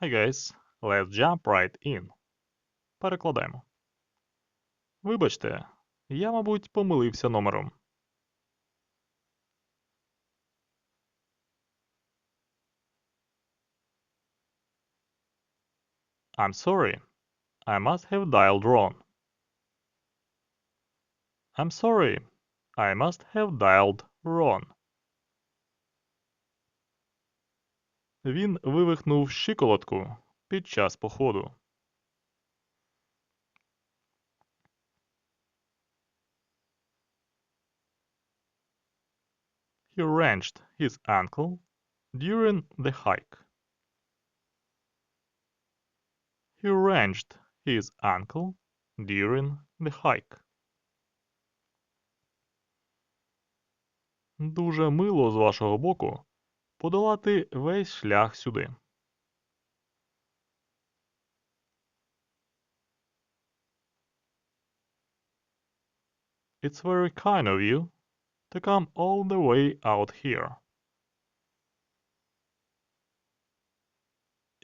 Hi guys, let's jump right in. Перекладаємо. Вибачте, я, мабуть, помилився номером. I'm sorry. I must have dialed wrong. I'm sorry. I must have dialed wrong. Він вивихнув щиколотку під час походу. He wrenched his ankle during the hike. He wrenched his ankle during the hike. Дуже мило з вашого боку подолати весь шлях сюди. It's very kind of you to come all the way out here.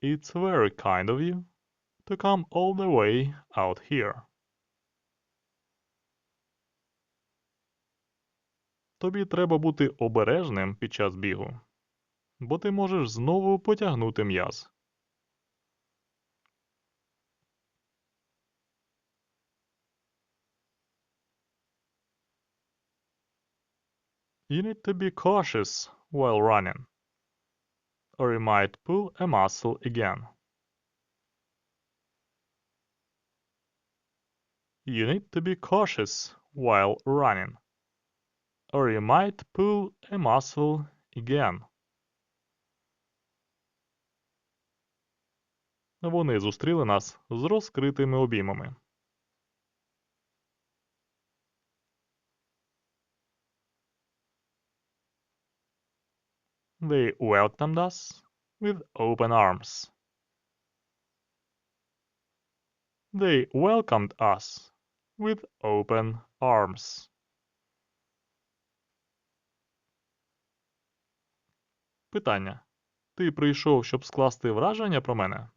It's very kind of you to come all the way out here. Тобі треба бути обережним під час бігу, бо ти можеш знову потягнути м'яз. You need to be cautious while running, or you might pull a muscle again. You need to be cautious while running, or you might pull a muscle again. Вони зустріли нас з розкритими обіймами. They welcomed us with open arms. They welcomed us with open arms. Питання. Ти прийшов, щоб скласти враження про мене?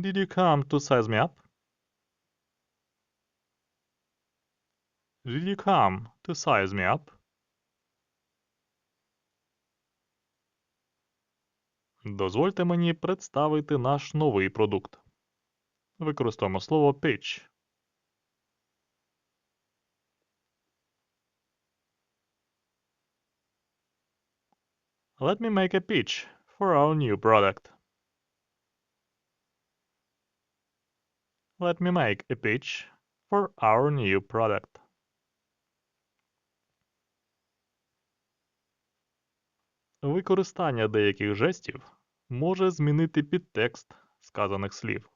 Did you come to size me up? Did you come to size me up? Дозвольте мені представити наш новий продукт. Використовуємо слово pitch. Let me make a pitch for our new product. Let me make a pitch for our new product. Використання деяких жестів може змінити підтекст сказаних слів.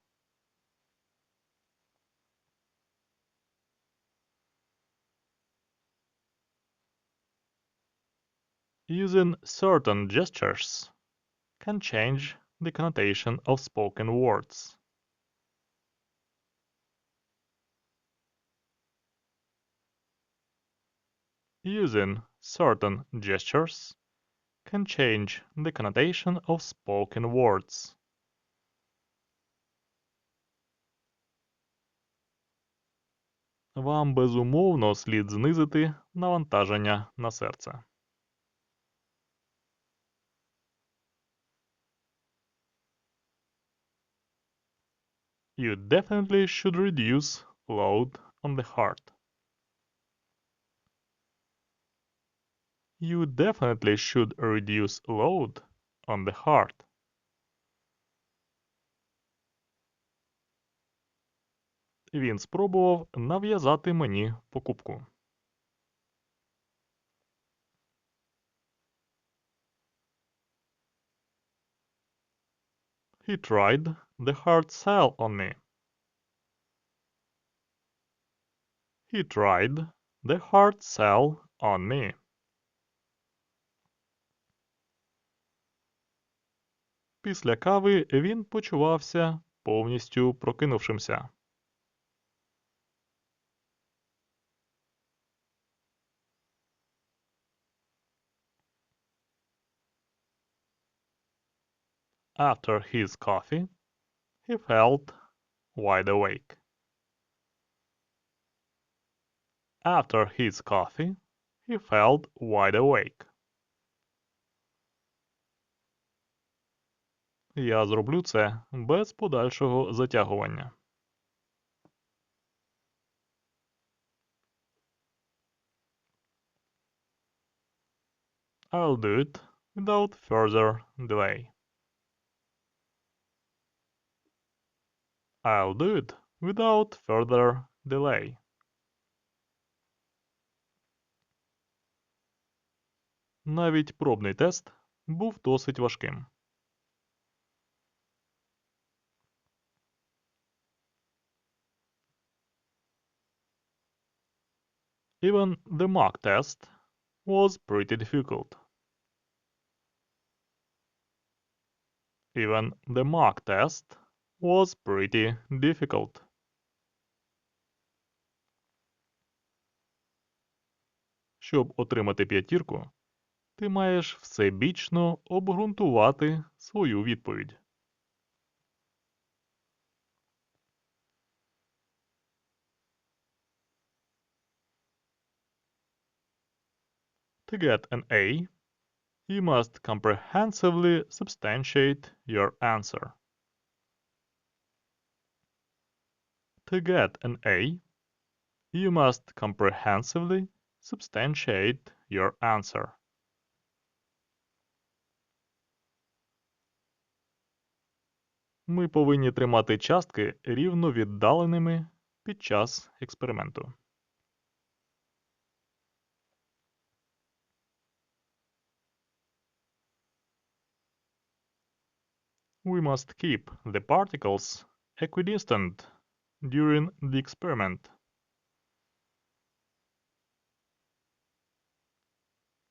Using certain gestures can change the connotation of spoken words. Using certain gestures can change the connotation of spoken words. Вам безумовно слід знизити навантаження на серце. You definitely should reduce load on the heart. You definitely should reduce load on the heart. Він спробував нав'язати мені покупку. He tried the hard sell on me. He tried the hard sell on me. Після кави він почувався повністю прокинувшимся. After his coffee, he felt wide awake. After his coffee, he felt wide awake. Я зроблю це без подальшого затягування. I'll do it without further delay. I'll do it without further delay. Навіть пробний тест був досить важким. Even the mock test was pretty difficult. Even the mock test was pretty difficult. Щоб отримати п'ятірку, ти маєш всебічно обґрунтувати свою відповідь. To get an A, you must comprehensively substantiate your answer. To get an A, you must comprehensively substantiate your answer. Ми повинні тримати частки рівно віддаленими під час експерименту. We must keep the particles equidistant during the experiment.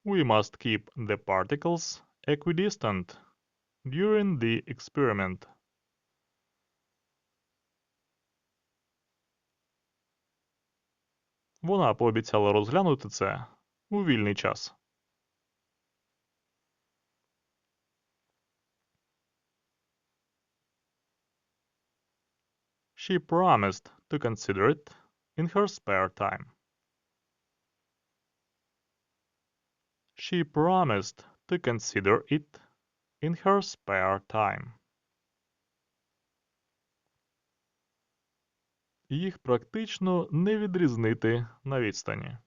We must keep the particles equidistant during the experiment. Вона пообіцяла розглянути це у вільний час. She promised to consider it in her spare time. She promised to consider it in her spare time. Їх практично не відрізнити на відстані.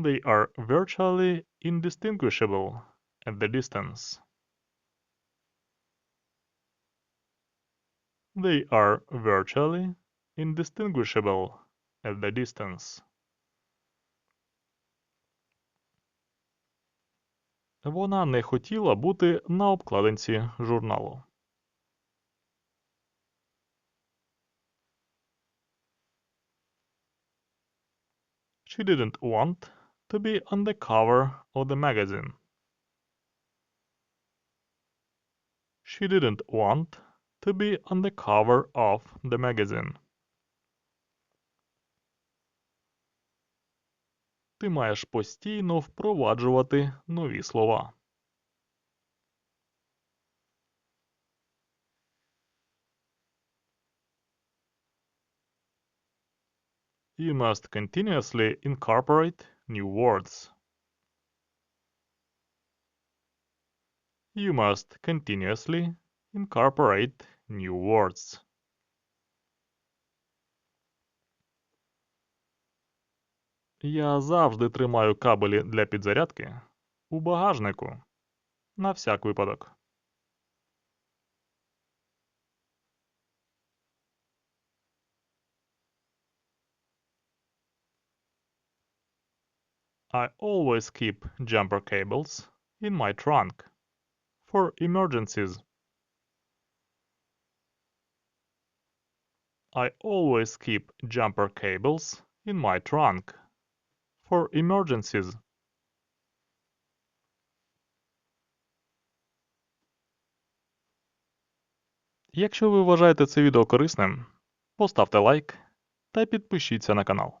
They are virtually indistinguishable at the distance. They are virtually indistinguishable at the distance. Вона не хотіла бути на обкладинці журналу. She didn't want to be on the cover of the magazine. She didn't want to be on the cover of the magazine. Ти маєш постійно впроваджувати нові слова. You must continuously incorporate new words. You must continuously incorporate new words. Я завжди тримаю кабелі для підзарядки у багажнику. На всяк випадок. I always keep jumper cables in my trunk for emergencies. I always keep jumper cables in my trunk for emergencies. Якщо ви вважаєте це відео корисним, поставте лайк, та підпишіться на канал.